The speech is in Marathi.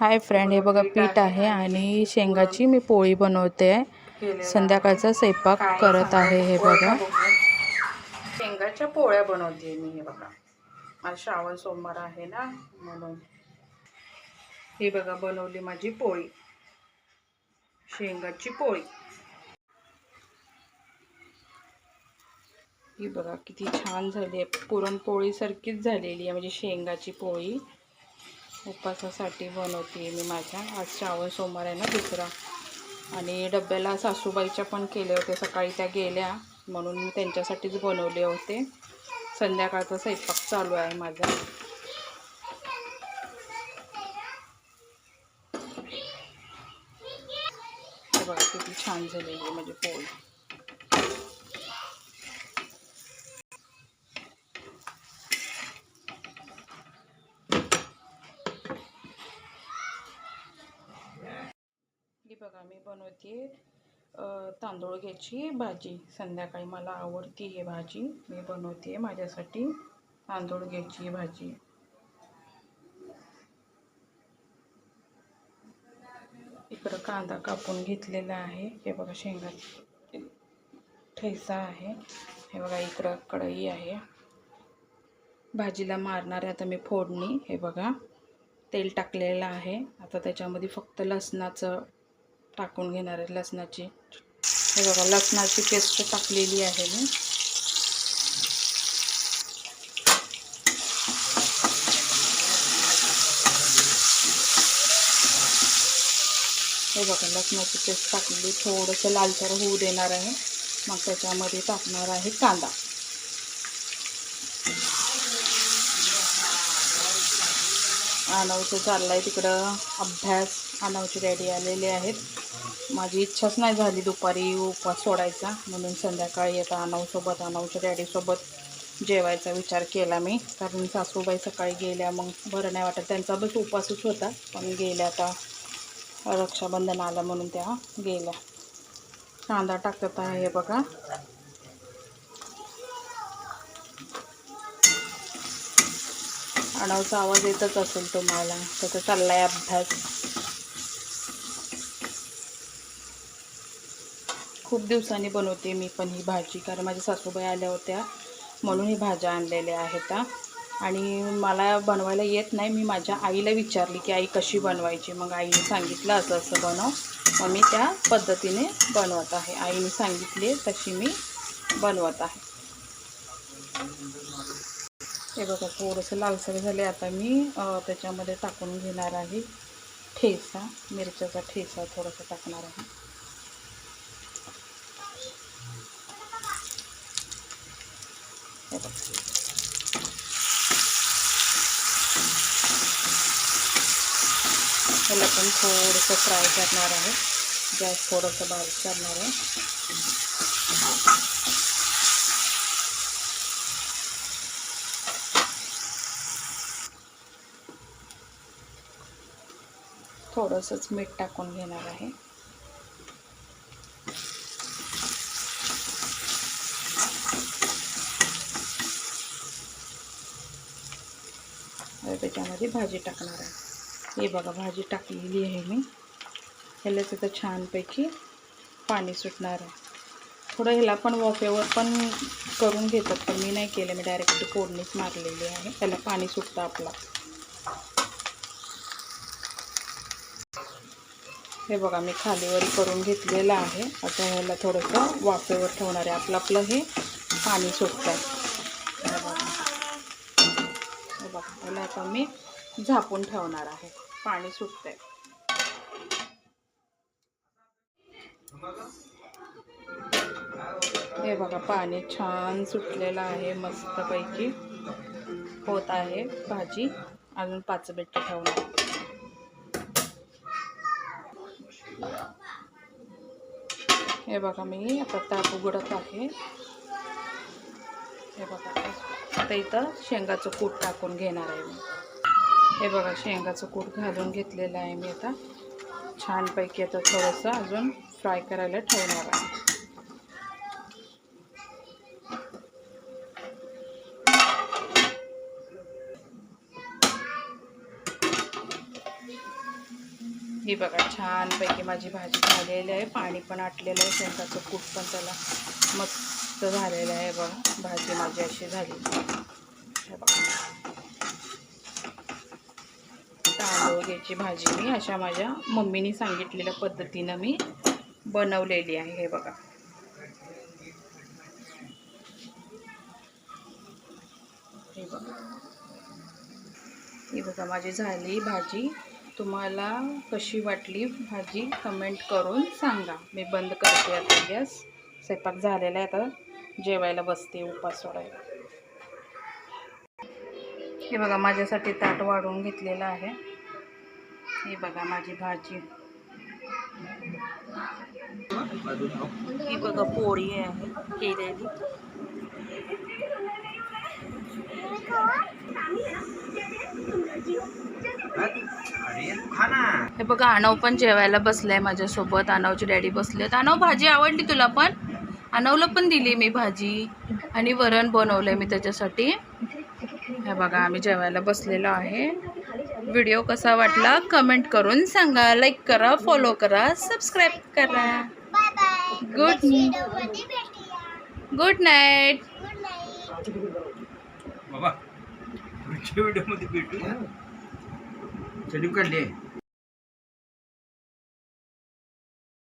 हाय फ्रेंड हे बघा पीठ आहे आणि शेंगाची मी पोळी बनवते. संध्याकाळचा स्वयंपाक करत आहे हे बघा. शेंगाच्या पोळ्या बनवते मी हे बघा. आज श्रावण सोमवार आहे ना म्हणून. हे बघा बनवली माझी पोळी. शेंगाची पोळी. ही बघा किती छान झाली आहे. पुरणपोळीसारखीच झालेली आहे म्हणजे शेंगाची पोळी. उपवासासाठी बनवते मी माझ्या. आज श्रावण सोमवार आहे ना दुसरा. आणि डब्याला सासूबाईच्या पण केले होते सकाळी त्या गेल्या. म्हणून मी त्यांच्यासाठीच बनवले होते. संध्याकाळचा स्वयंपाक चालू आहे माझा. बघा किती छान झालेली आहे माझी पोळी. बघा मी बनवते तांदूळ घ्यायची भाजी. संध्याकाळी मला आवडती ही भाजी. मी बनवते माझ्यासाठी तांदूळ घ्यायची भाजी. इकडं कांदा कापून घेतलेला आहे. हे बघा शेंगा ठैसा आहे. हे बघा इकडं कढई आहे. भाजीला मारणारे आता मी फोडणी. हे बघा तेल टाकलेलं आहे. आता त्याच्यामध्ये फक्त लसणाचं टाकून घेणार आहे लसणाची. हे बघा लसणाची पेस्ट टाकलेली आहे मी. हे बघा लसणाची पेस्ट टाकलेली थोडंसं लालसर होऊ देणार आहे. मग त्याच्यामध्ये टाकणार आहे कांदा. अनावचं चाललं आहे तिकडं. अभ्यास अनावची डॅडी आलेले आहेत. माझी इच्छाच नाही झाली दुपारी उपवास सोडायचा. म्हणून संध्याकाळी आता अनावसोबत अनावच्या डॅडीसोबत जेवायचा विचार केला मी. कारण सासूबाई सकाळी गेल्या मग बरं नाही वाटत. त्यांचा बस उपवासच होता. पण गेल्या आता रक्षाबंधन आलं म्हणून त्या गेल्या. कांदा टाकत आहे हे बघा. आणावचा आवाज येतच असेल तुम्हाला. त्याचा चाललाय अभ्यास. खूप दिवसांनी बनवते मी पण ही भाजी कारण माझ्या सासूबाई आल्या होत्या. म्हणून ही भाज्या आणलेल्या आहेत आणि मला बनवायला येत नाही. मी माझ्या आईला विचारली की आई कशी बनवायची? मग आईने सांगितलं असं असं बनव. मग मी त्या पद्धतीने बनवत आहे. आईने सांगितले तशी मी बनवत आहे. हे बघा थोडंसं लालसर झाले आता मी त्याच्यामध्ये टाकून घेणार आहे ठेसा मिरच्याचा ठेसा थोडासा टाकणार आहे. हे ह्याला पण थोडंसं फ्राय करणार आहे. गॅस थोडंसं बारीक करणार आहे. थोडंसंच मीठ टाकून घेणार आहे. तर त्याच्यामध्ये भाजी टाकणार आहे. हे बघा भाजी टाकलेली आहे मी. ह्यालाच आता छानपैकी पाणी सुटणार आहे. थोडं ह्याला पण वाफेवर पण करून घेतात पण मी नाही केलं. मी डायरेक्ट फोडणीच मारलेली आहे. त्याला पाणी सुटतं आपला. हे बघा मी खालीवर करून घेतलेलं आहे. आता ह्याला थोडंसं वाफेवर ठेवणार आहे. आपलं आपलं हे पाणी सुटतं हे बघा याला आता मी झापून ठेवणार आहे. पाणी सुटतंय. हे बघा पाणी छान सुटलेलं आहे मस्तपैकी होत आहे भाजी. अजून पाच मिनटं ठेवणार. हे बघा मी आता ताप उघडत आहे. हे बघा आता इथं शेंगाचं कूट टाकून घेणार आहे मी. हे बघा शेंगाचं कूट घालून घेतलेलं आहे मी आता. छानपैकी आता थोडंसं अजून फ्राय करायला ठेवणार आहे. ही बघा छानपैकी माझी भाजी झालेली आहे. पाणी पण आटलेलं आहे. शेंगाचं कूट पण त्याला मस्त झालेलं आहे बघा. भाजी माझी अशी झाली. तांदूळची भाजी मी अशा माझ्या मम्मीनी सांगितलेल्या पद्धतीनं मी बनवलेली आहे. हे बघा. हे बघा. ही बघा माझी झाली भाजी. तुम्हाला कशी वाटली भाजी कमेंट करून सांगा. मी बंद करते आता. गॅस स्वयंपाक झालेला आहे आता. जेवायला बसते उपास सोडायला. हे बघा माझ्यासाठी ताट वाढवून घेतलेलं आहे. हे बघा माझी भाजी. ही बघा पोळी आहे केलेली. हे बघा आणव पण जेवायला बसलाय माझ्यासोबत. आणवची डॅडी बसलेत. आणव भाजी आवडली तुला पण? आणवला पण दिली मी भाजी आणि वरण बनवलंय मी त्याच्यासाठी. हे बघा आम्ही जेवायला बसलेलो आहे. व्हिडिओ कसा वाटला कमेंट करून सांगा लाईक करा फॉलो करा सबस्क्राईब करा. Bye bye good good night good night बाबा व्हिडिओमध्ये भेटू